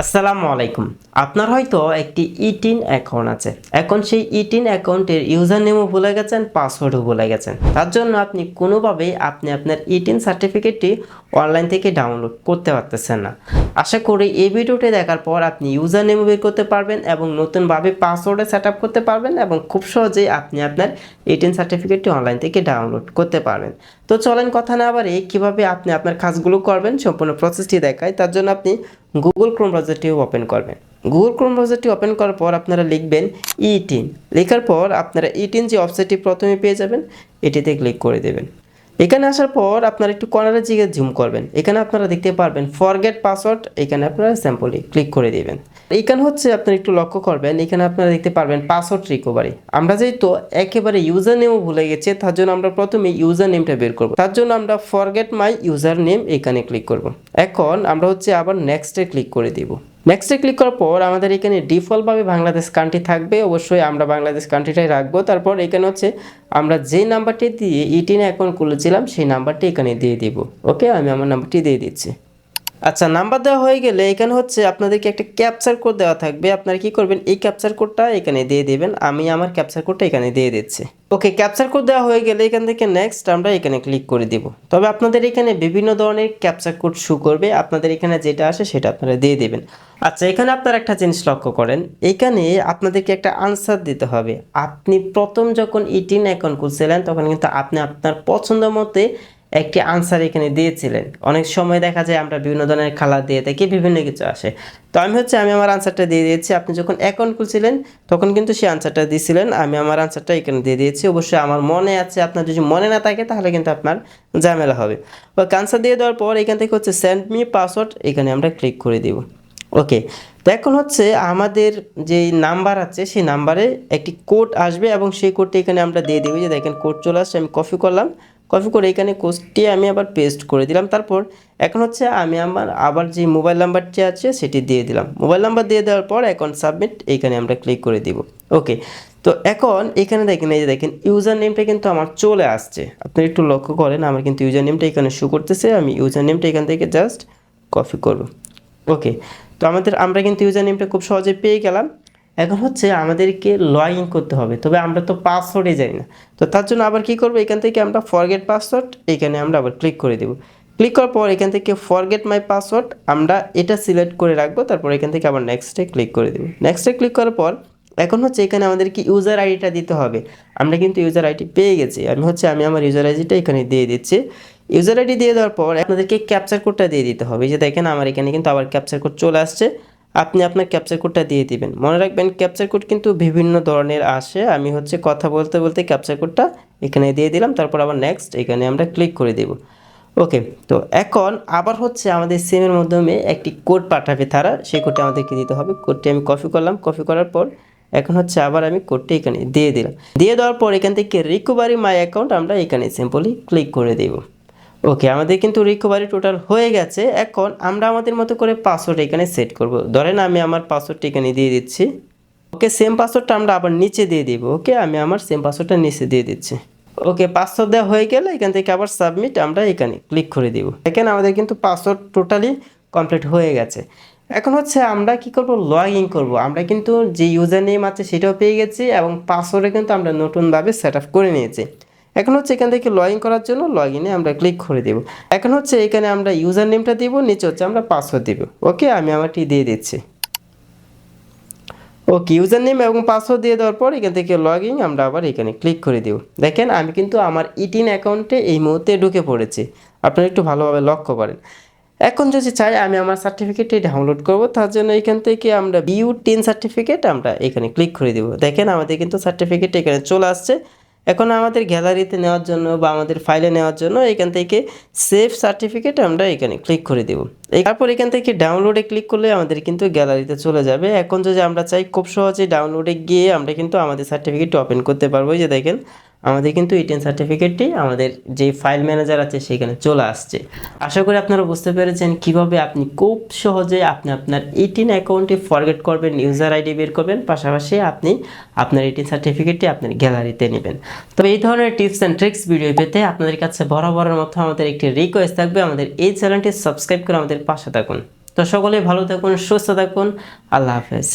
আসসালামু আলাইকুম। আপনার হয়তো একটি ইটিন অ্যাকাউন্ট আছে। এখন সেই ইটিন অ্যাকাউন্টের ইউজার নেমও ভুলে গেছেন, পাসওয়ার্ডও ভুলে গেছেন। তার জন্য আপনি কোনোভাবেই আপনি আপনার ইটিন সার্টিফিকেটটি অনলাইন থেকে ডাউনলোড করতে পারতেছেন না। আশা করি এই ভিডিওটি দেখার পর আপনি ইউজার নেমও বের করতে পারবেন এবং নতুনভাবে পাসওয়ার্ডে সেট আপ করতে পারবেন এবং খুব সহজেই আপনি আপনার ইটিন সার্টিফিকেটটি অনলাইন থেকে ডাউনলোড করতে পারবেন। তো চলেন কথা না আবার কীভাবে আপনি আপনার কাজগুলো করবেন, সম্পূর্ণ প্রসেসটি দেখায় তার জন্য আপনি গুগল ক্রোম ব্রাউজারটি ওপেন করবেন। গুগল ক্রোম ব্রাউজারটি ওপেন করার পর আপনারা লিখবেন ইটিন লেখার পর আপনারা ইটিন যে ওয়েবসাইটটি প্রথমে পেয়ে যাবেন, এটিতে ক্লিক করে দেবেন। এখানে আসার পর আপনারা একটু কর্নারের দিকে জুম করবেন। এখানে আপনারা দেখতে পারবেন ফরগেট পাসওয়ার্ড এখানে আপনারা স্যাম্পলি ক্লিক করে দিবেন। এখানে হচ্ছে আপনারা একটু লক্ষ্য করবেন, এখানে আপনারা দেখতে পারবেন পাসওয়ার্ড রিকভারি আমরা যেহেতু একেবারে ইউজার নেমও ভুলে গেছি, তার জন্য আমরা প্রথমে ইউজার নেমটা বের করব। তার জন্য আমরা ফরগেট মাই ইউজার নেম এখানে ক্লিক করব। এখন আমরা হচ্ছে আবার নেক্সটে ক্লিক করে দিব। নেক্সটে ক্লিক করার পর আমাদের এখানে ডিফল্টভাবে বাংলাদেশ কান্ট্রি থাকবে। অবশ্যই আমরা বাংলাদেশ কান্ট্রিটাই রাখব। তারপর এখানে হচ্ছে আমরা যে নাম্বারটি দিয়ে ইটিন অ্যাকাউন্ট খুলেছিলাম, সেই নাম্বারটি এখানে দিয়ে দিব। ওকে আমি আমার নাম্বারটি দিয়ে দিচ্ছি। আচ্ছা নাম্বার দেওয়া হয়ে গেলে এখানে হচ্ছে আপনাদেরকে একটা ক্যাপচার কোড দেওয়া থাকবে। আপনারা কি করবেন? এই ক্যাপচার কোডটা এখানে দিয়ে দিবেন। আমি আমার ক্যাপচার কোডটা এখানে দিয়ে দিচ্ছি। ওকে ক্যাপচার কোড দেওয়া হয়ে গেলে এখান থেকে নেক্সট আমরা এখানে ক্লিক করে দিব। তবে আপনাদের এখানে বিভিন্ন ধরনের ক্যাপচার কোড শু করবে। আপনাদের এখানে যেটা আসে সেটা আপনারা দিয়ে দেবেন। আচ্ছা এখানে আপনারা একটা জিনিস লক্ষ্য করেন। এখানে আপনাদেরকে একটা আনসার দিতে হবে। আপনি প্রথম যখন ইটিন অ্যাকাউন্ট খুলছিলেন, তখন কিন্তু আপনি আপনার পছন্দ মতে একটি আনসার এখানে দিয়েছিলেন। অনেক সময় দেখা যায় আমরা বিভিন্ন ধরনের খালা দিয়ে থাকি, বিভিন্ন কিছু আসে। তো আমি হচ্ছে, আমি আমার আনসারটা দিয়ে দিয়েছি। আপনি যখন অ্যাকাউন্ট খুলছিলেন, তখন কিন্তু সেই আনসারটা দিয়েছিলেন আমি আমার আনসারটা এখানে দিয়ে দিয়েছি। অবশ্যই আমার মনে আছে, আপনার যদি মনে না থাকে, তাহলে কিন্তু আপনার ঝামেলা হবে। ও আনসার দিয়ে দেওয়ার পর এখান থেকে হচ্ছে সেন্ড মি পাসওয়ার্ড এখানে আমরা ক্লিক করে দিব। ওকে, তো এখন হচ্ছে, আমাদের যে নাম্বার আছে, সেই নাম্বারে একটি কোড আসবে এবং সেই কোডটি এখানে আমরা দিয়ে দেবো। যে দেখেন কোড চলে আসছে, আমি কপি করলাম। কপি করে এখানে কোডটি আমি আবার পেস্ট করে দিলাম। তারপর এখন হচ্ছে আমি আমার আবার যে মোবাইল নাম্বারটি আছে সেটি দিয়ে দিলাম। মোবাইল নাম্বার দিয়ে দেওয়ার পর এখন সাবমিট এইখানে আমরা ক্লিক করে দিব। ওকে তো এখন এখানে দেখেন, এই যে দেখেন ইউজার নেমটা কিন্তু আমার চলে আসছে। আপনি একটু লক্ষ্য করেন, আমার কিন্তু ইউজার নেমটা এখানে শো করতেছে। আমি ইউজার নেমটা এখান থেকে জাস্ট কপি করব। ওকে তো আমাদের, আমরা কিন্তু ইউজার নেমটা খুব সহজে পেয়ে গেলাম। এখন হচ্ছে আমাদেরকে লগ করতে হবে। তবে আমরা তো পাসওয়ার্ডে যাই না। তো তার জন্য আবার কি করব? এখান থেকে আমরা ফরগেট পাসওয়ার্ড এখানে আমরা আবার ক্লিক করে দেবো। ক্লিক করার পর এখান থেকে ফরগেট মাই পাসওয়ার্ড আমরা এটা সিলেক্ট করে রাখব। তারপর এখান থেকে আবার নেক্সটে ক্লিক করে দেবো। নেক্সটে ক্লিক করার পর এখন হচ্ছে এখানে আমাদেরকে ইউজার আইডিটা দিতে হবে। আমরা কিন্তু ইউজার আইডি পেয়ে গেছি। আমি হচ্ছে, আমি আমার ইউজার আইডিটা এখানে দিয়ে দিচ্ছি। ইউজার আইডি দিয়ে দেওয়ার পর আপনাদেরকে ক্যাপচার কোডটা দিয়ে দিতে হবে। যে দেখেন, আমার এখানে কিন্তু আবার ক্যাপচার কোড চলে আসছে। আপনি আপনার ক্যাপচার কোডটা দিয়ে দিবেন। মনে রাখবেন ক্যাপচার কোড কিন্তু বিভিন্ন ধরনের আসে। আমি হচ্ছে কথা বলতে বলতে ক্যাপচার কোডটা এখানে দিয়ে দিলাম, তারপর আবার নেক্সট এখানে আমরা ক্লিক করে দেব। ওকে তো এখন আবার হচ্ছে আমাদের সিমের মাধ্যমে একটি কোড পাঠাবে তারা। সেই কোডটা আমাদেরকে দিতে হবে। কোডটি আমি কপি করলাম। কপি করার পর এখন হচ্ছে আবার আমি কোডটি এখানে দিয়ে দিলাম। দিয়ে দেওয়ার পর এখান থেকে রিকভারি মাই অ্যাকাউন্ট আমরা এখানে সিম্পলি ক্লিক করে দেবো। ওকে আমাদের কিন্তু রিকভারি টোটাল হয়ে গেছে। এখন আমরা আমাদের মতো করে পাসওয়ার্ড এখানে সেট করব। ধরেন আমি আমার পাসওয়ার্ডটি এখানে দিয়ে দিচ্ছি। ওকে সেম পাসওয়ার্ডটা আমরা আবার নিচে দিয়ে দিব। ওকে আমি আমার সেম পাসওয়ার্ডটা নিচে দিয়ে দিচ্ছি। ওকে পাসওয়ার্ড দেওয়া হয়ে গেলে এখান থেকে আবার সাবমিট আমরা এখানে ক্লিক করে দিব। এখানে আমাদের কিন্তু পাসওয়ার্ড টোটালি কমপ্লিট হয়ে গেছে। এখন হচ্ছে আমরা কি করব? লগ ইন করব। আমরা কিন্তু যে ইউজার নেম আছে সেটাও পেয়ে গেছি এবং পাসওয়ার্ডে কিন্তু আমরা নতুনভাবে সেট আপ করে নিয়েছি। এখন হচ্ছে এখান থেকে লগ ইন করার জন্য লগ ইনে আমরা ক্লিক করে দেব। এখন হচ্ছে এখানে আমরা ইউজার নেমটা দিব, নিচে হচ্ছে আমরা পাসওয়ার্ড দিব। ওকে আমি আমারটি দিয়ে দিচ্ছি। ওকে ইউজার নেম এবং পাসওয়ার্ড দিয়ে দেওয়ার পর এখান থেকে লগ ইন আমরা আবার এখানে ক্লিক করে দেব। দেখেন, আমি কিন্তু আমার ইটিন অ্যাকাউন্টে এই মুহূর্তে ঢুকে পড়েছি। আপনারা একটু ভালোভাবে লক্ষ্য করেন। এখন যদি চাই, আমি আমার সার্টিফিকেটটি ডাউনলোড করব, তার জন্য এখান থেকে আমরা বিউ টেন সার্টিফিকেট আমরা এখানে ক্লিক করে দেব। দেখেন, আমাদের কিন্তু সার্টিফিকেট এখানে চলে আসছে। এখন আমাদের গ্যালারিতে নেওয়ার জন্য বা আমাদের ফাইলে নেওয়ার জন্য এখান থেকে সেফ সার্টিফিকেট আমরা এখানে ক্লিক করে দেব। তারপর এখান থেকে ডাউনলোডে ক্লিক করলে আমাদের কিন্তু গ্যালারিতে চলে যাবে। এখন যদি আমরা চাই খুব সহজে ডাউনলোডে গিয়ে আমরা কিন্তু আমাদের সার্টিফিকেট ওপেন করতে পারব। যে দেখেন আমাদের কিন্তু ইটেন সার্টিফিকেটটি আমাদের যে ফাইল ম্যানেজার আছে সেখানে চলে আসছে। আশা করি আপনারা বুঝতে পেরেছেন কীভাবে আপনি খুব সহজে আপনি আপনার ইটিন অ্যাকাউন্টে ফরগেট করবেন ইউজার আইডি বের করবেন, পাশাপাশি আপনি আপনার ইটিন সার্টিফিকেটটি আপনার গ্যালারিতে নেবেন। তবে এই ধরনের টিপস অ্যান্ড ট্রিক্স ভিডিও পেতে আপনাদের কাছে বরাবরের মতো আমাদের একটি রিকোয়েস্ট থাকবে। আমাদের এই চ্যানেলটি সাবস্ক্রাইব করে আমাদের পাশে থাকুন। তো সকলেই ভালো থাকুন, সুস্থ থাকুন। আল্লাহ হাফেজ।